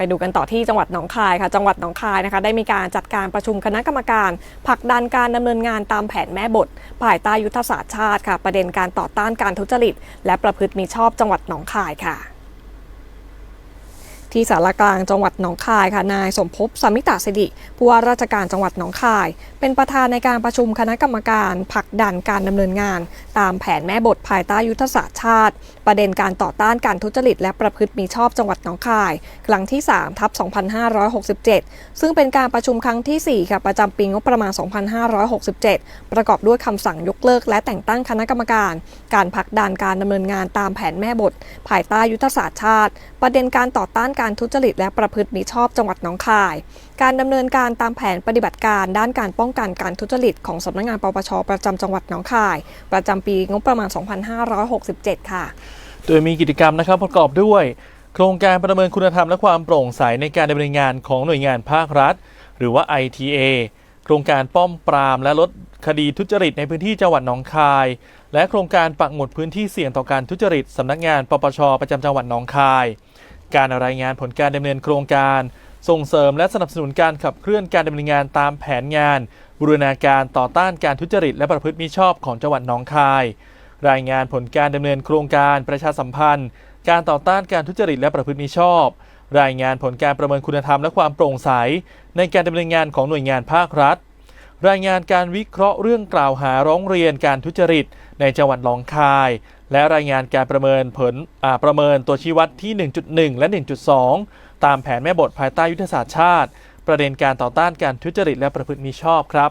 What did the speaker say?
ไปดูกันต่อที่จังหวัดหนองคายค่ะจังหวัดหนองคายนะคะได้มีการจัดการประชุมคณะกรรมการผลักดันการดำเนินงานตามแผนแม่บทภายใต้ยุทธศาสตร์ชาติค่ะ ประเด็นการต่อต้านการทุจริต และประพฤติมิชอบจังหวัดหนองคายค่ะ ที่สารกลางจังหวัดหนองคายค่ะนายสมภพสมิตาสิริผู้ว่าราชการจังหวัดหนองคาย เป็นประธานในการประชุมคณะกรรมการผลักดันการดำเนินงาน ตามแผนแม่บทภายใต้ยุทธศาสตร์ชาติ ประเด็นการต่อต้านการทุจริต และประพฤติมีชอบจังหวัดหนองคาย ครั้งที่ 3 ทับ 2567 ซึ่งเป็นการประชุมครั้งที่ 4 ค่ะประจำปีงบประมาณ 2567 ประกอบด้วยคำสั่งยกเลิก และแต่งตั้งคณะกรรมการ การผลักดันการดำเนินงานตามแผนแม่บท ภายใต้ยุทธศาสตร์ชาติ ประเด็นการต่อต้านการทุจริตและประพฤติมิชอบจังหวัดหนองคาย การดำเนินการตามแผนปฏิบัติการด้านการป้องกันการทุจริตของสำนักงานปปชประจำจังหวัดหนองคาย ประจำปีงบประมาณ 2567 ค่ะ โดยมีกิจกรรมนะครับประกอบด้วย โครงการประเมินคุณธรรมและความโปร่งใสในการดำเนินงานของหน่วยงานภาครัฐ หรือว่า ITA โครงการป้อมปรามและลดคดีทุจริตในพื้นที่จังหวัดหนองคาย และโครงการปักหมุดพื้นที่เสี่ยงต่อการทุจริตสำนักงานปปชประจำจังหวัดหนองคาย การรายงานผลการดำเนินโครงการ ส่งเสริมและสนับสนุนการขับเคลื่อนการดำเนินงานตามแผนงาน บูรณาการต่อต้านการทุจริตและประพฤติมิชอบของจังหวัดหนองคาย รายงานผลการดำเนินโครงการประชาสัมพันธ์ การต่อต้านการทุจริตและประพฤติมิชอบ รายงานผลการประเมินคุณธรรมและความโปร่งใส ในการดำเนินงานของหน่วยงานภาครัฐ รายงานการวิเคราะห์เรื่องกล่าวหาร้องเรียนการทุจริต ในจังหวัดหนองคาย และรายงานการประเมินผลประเมินตัวชี้วัดที่ 1.1 และ 1.2 ตามแผนแม่บทภายใต้ยุทธศาสตร์ชาติ ประเด็นการต่อต้านการทุจริตและประพฤติมิชอบครับ